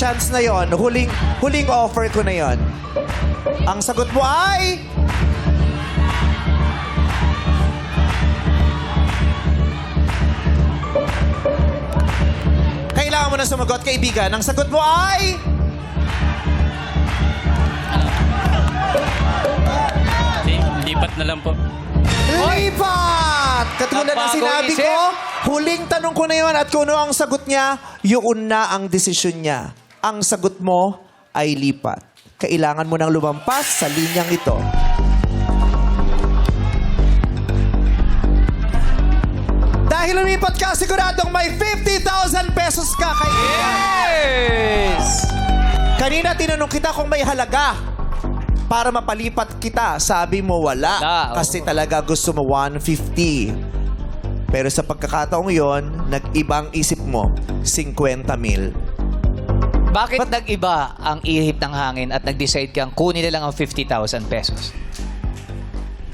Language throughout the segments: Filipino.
chance na yon. Huling, huling offer ko na yon. Ang sagot mo ay... Kailangan mo na sumagot, kaibigan. Ang sagot mo ay... Lipat na lang po. Lipat! Katulad ng Nabago sinabi isip. ko, huling tanong ko na yun at kung ano ang sagot niya, yun na ang desisyon niya. Ang sagot mo ay lipat. Kailangan mo nang lumampas sa linyang ito. Dahil lumipat ka, siguradong may 50,000 pesos ka kaibigan. Yes! Kanina tinanong kita kung may halaga para mapalipat kita. Sabi mo wala. Wala, oo. kasi talaga gusto mo 150. Pero sa pagkakataong yon, nag-ibang isip mo, 50 mil. Bakit nag-iba ang ihip ng hangin at nag-decide kang kunin na lang ang 50,000 pesos?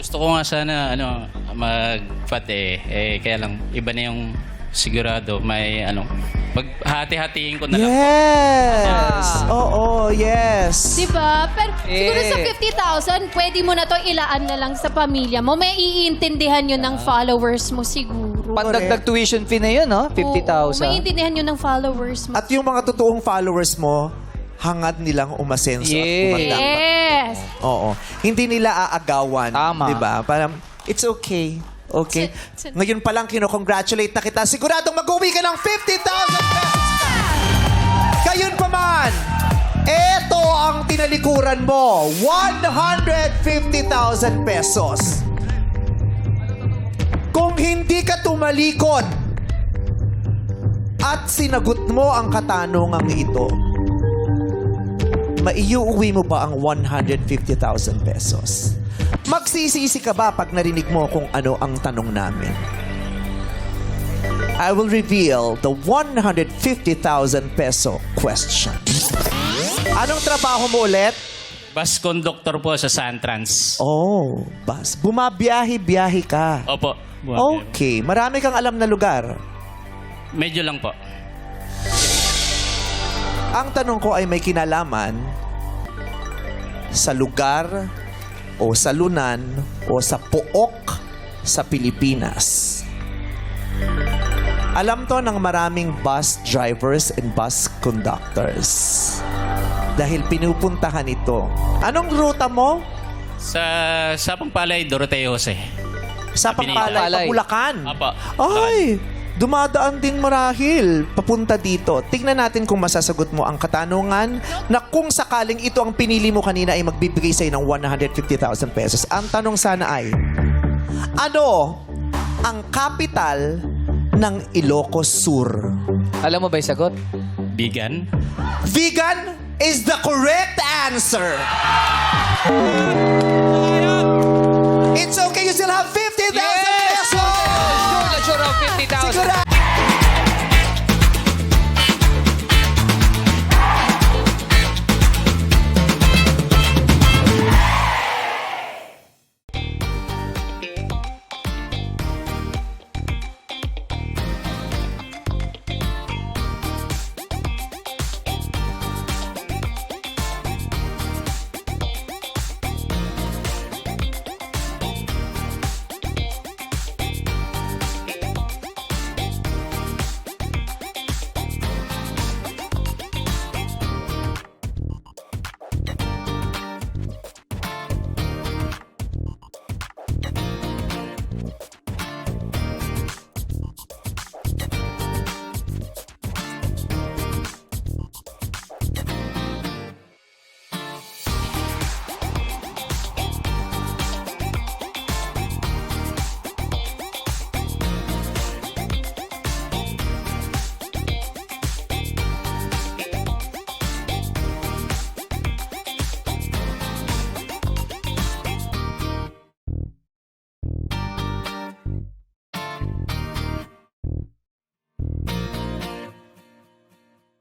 Gusto ko nga sana ano mag-fat eh. eh kaya lang iba na yung sigurado may ano maghati-hatiin ko na lang. Yes! Oo, yes. Diba? Pero siguro Eh. sa 50,000, pwede mo na to ilaan na lang sa pamilya mo. May iintindihan yun ng followers mo siguro. Pandagdag tuition fee na yun, no? Oo, May 50,000. iintindihan yun ng followers mo. At yung mga totoong followers mo, hangad nilang umasenso at Yes. kumanda. Yes! Oo. Hindi nila aagawan. Tama. Di ba? Parang, it's okay. Okay? Tsin- tsin- Ngayon pa lang kino-congratulate na kita. Siguradong mag-uwi ka ng 50,000 pesos ka! Gayon pa man, eto ang tinalikuran mo. 150,000 pesos. Kung hindi ka tumalikod at sinagot mo ang katanungang ito, maiuwi mo ba ang 150,000 pesos? Magsisisi ka ba pag narinig mo kung ano ang tanong namin? I will reveal the 150,000 peso question. Anong trabaho mo ulit? Bus conductor po sa Santrans. Oh, bas. Bumabiyahe-biyahe ka. Opo. Okay, marami kang alam na lugar. Medyo lang po. Ang tanong ko ay may kinalaman sa lugar o sa lunan o sa pook sa Pilipinas. Alam to ng maraming bus drivers and bus conductors. Dahil pinupuntahan ito. Anong ruta mo? Sa sa Pampalay, Doroteo Jose. Sa. Pampalay, Pampalay. Pabulacan. Apo. Ay, dumadaan din marahil papunta dito. Tingnan natin kung masasagot mo ang katanungan na kung sakaling ito ang pinili mo kanina ay magbibigay sa'yo ng 150,000 pesos. Ang tanong sana ay, ano ang capital ng Ilocos Sur? Alam mo ba yung sagot? Bigan. Vegan is the correct answer. It's okay, you still have 50,000 pesos! Sure sure ang 50,000. Sigurado!